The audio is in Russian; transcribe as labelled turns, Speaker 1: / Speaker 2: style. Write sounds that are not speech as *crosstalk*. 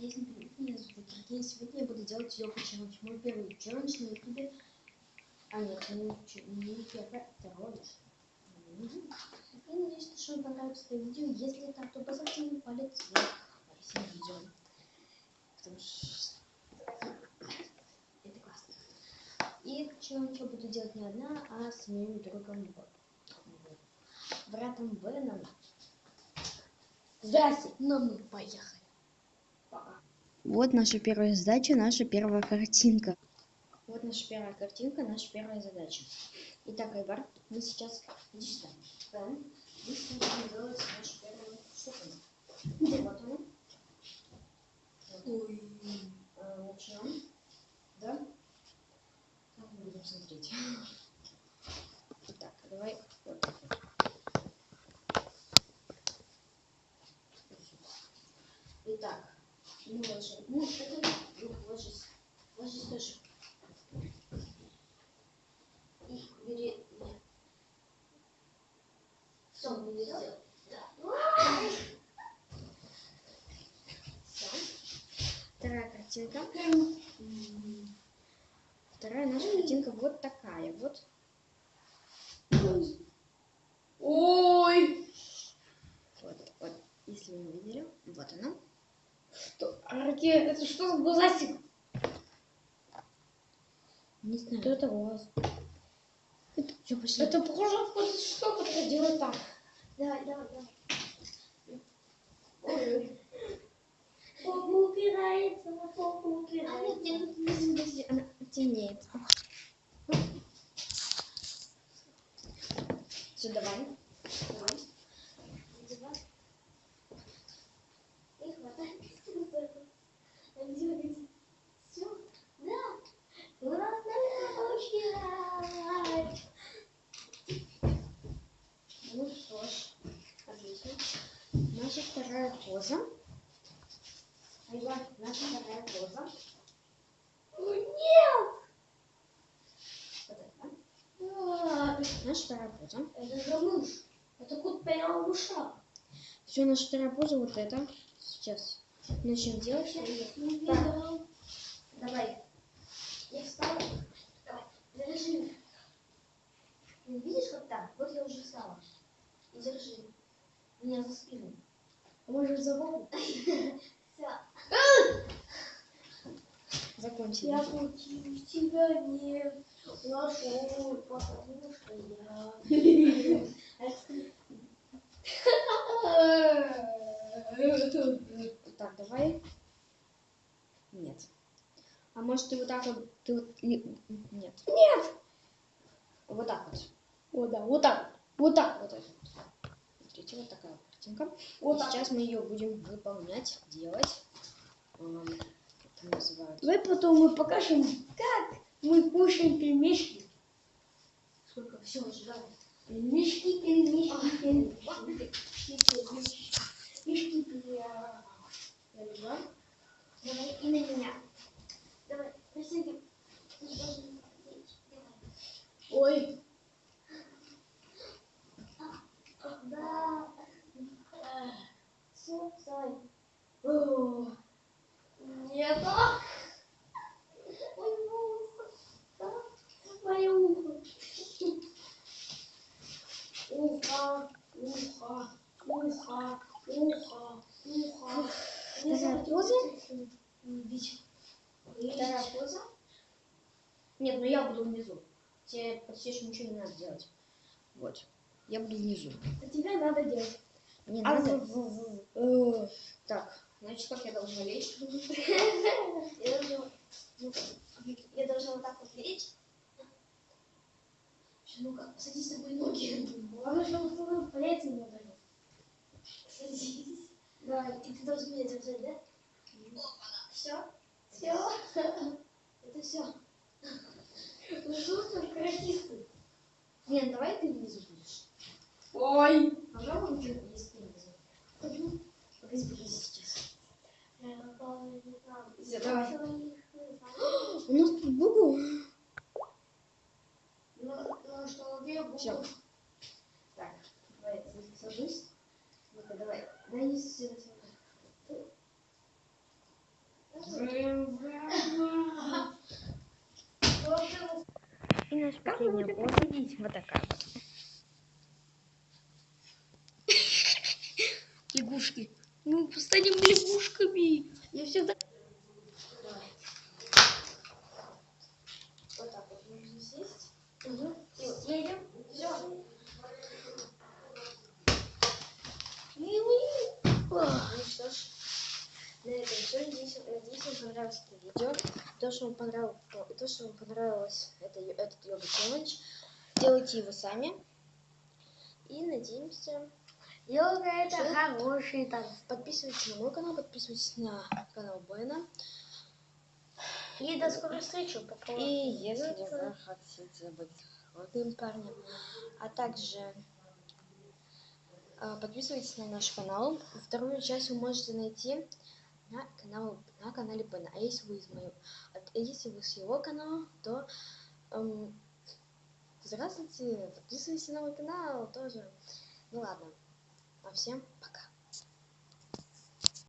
Speaker 1: Если привет, меня зовут Сергей. Сегодня я буду делать йога челлендж. Мой первый челлендж на ютубе. А нет, не, первый, второй. Я надеюсь, что вам понравится это видео. Если так, то поставьте мне палец вверх этим видео. Потому что это классно. И челлендж я буду делать не одна, а с моим другом Б. Братом Беном. Здрасте, но мы поехали. Вот наша первая задача, наша первая картинка. Вот наша первая картинка, наша первая задача. Итак, Айбар, мы сейчас... Иди сюда. Бен, мы сейчас будем делать нашу первую штуку. Вот она. Вот. Э, Начнем. Да? Как мы будем смотреть? Итак, давай так вот. Итак, ну ложи. Ну, это ну, ложись. Ложись тоже. И бери. Все, мы не сделали. Вторая картинка. Вторая наша картинка вот такая. Вот.
Speaker 2: Ой!
Speaker 1: Вот, вот. Если вы не видели, вот она.
Speaker 2: Что? Арки, это что за глазик?
Speaker 1: Не знаю.
Speaker 2: Что это глаз?
Speaker 1: Все, пошли.
Speaker 2: Это похоже на штуку, которая делает так.
Speaker 1: Давай, давай, давай.
Speaker 2: Ой. Попа упирается,
Speaker 1: подожди, подожди, она темнеет. Все, давай. Давай. Давай. И хватай. Все. Да. Ну что ж, отлично. Наша вторая поза. Айва, наша вторая поза.
Speaker 2: Нет!
Speaker 1: Вот это.
Speaker 2: А,
Speaker 1: Наша вторая поза.
Speaker 2: Это же мышь. Это кот в ушах.
Speaker 1: Все, наша вторая поза вот это. Сейчас начнем делать. Так, давай. Я встала. Давай, держи. Ты видишь, как так? Вот я уже встала. И держи. Меня за спину.
Speaker 2: А может за голову?
Speaker 1: Все. Закончили.
Speaker 2: Я пути тебя не нашел, потому что я...
Speaker 1: Так, давай. Нет. А может ты вот так вот, ты вот, нет.
Speaker 2: Нет!
Speaker 1: Вот так вот.
Speaker 2: Вот да, вот так, вот так.
Speaker 1: Вот. Смотрите, вот такая вот картинка.
Speaker 2: Вот
Speaker 1: сейчас мы ее будем выполнять, делать. Это называют?
Speaker 2: Давай потом мы покажем, как мы кушаем пельмешки.
Speaker 1: Сколько? Все, уже давай.
Speaker 2: Пельмешки, пельмешки, пельмешки, пельмешки, пельмешки, пельмешки.
Speaker 1: Давай. И на меня. Давай, присядем.
Speaker 2: Ой,
Speaker 1: Да.
Speaker 2: О, нет,
Speaker 1: Ой, ну,
Speaker 2: мое ухо. Ухо, ухо, ухо, ухо, ухо.
Speaker 1: Вторая поза. Нет, ну я буду внизу. Тебе почти ничего не надо делать. Вот. Я буду внизу.
Speaker 2: А тебе надо делать.
Speaker 1: Не
Speaker 2: А
Speaker 1: надо.
Speaker 2: в- э,
Speaker 1: Так, значит, как я должна лечь? *laughs*
Speaker 2: Я должна-
Speaker 1: Ну, Я должна вот так вот лечь. Всё, Ну-ка, садись на мои ноги.
Speaker 2: Главное, чтобы по яйцам не ударил.
Speaker 1: Садись.
Speaker 2: Да,
Speaker 1: И ты должен меня держать, да? Все?
Speaker 2: все. *laughs*
Speaker 1: Это все.
Speaker 2: Ну что ты, каратисты?
Speaker 1: Нет, давай ты внизу будешь.
Speaker 2: Ой.
Speaker 1: Попробуем, ты,
Speaker 2: Давай.
Speaker 1: У нас тут Google.
Speaker 2: Ну, что, где Google?
Speaker 1: Все. Так, давай, сажусь. Ну-ка, давай. Дай не сюда.
Speaker 3: И наш последний уровень вот
Speaker 1: такая. Всегда... Вот так вот нужно сесть.
Speaker 2: Угу.
Speaker 1: Едем. Все. Ну что ж, на этом все. Надеюсь, надеюсь, вам понравилось это видео. То, что вам понравилось, то, что вам понравилось это, этот йога челлендж, делайте его сами. И надеемся,
Speaker 2: Йога это
Speaker 1: Всё.
Speaker 2: хороший танец.
Speaker 1: подписывайтесь на мой канал, подписывайтесь на канал Бена.
Speaker 2: И до скорой встречи. Пока.
Speaker 1: И если вы хотите быть крутым парнем, а также а, подписывайтесь на наш канал. Вторую часть вы можете найти на, канал, на канале Бена. А если вы из моего, а если вы с его канала, то эм, здравствуйте, подписывайтесь на мой канал тоже. Ну ладно, а всем пока.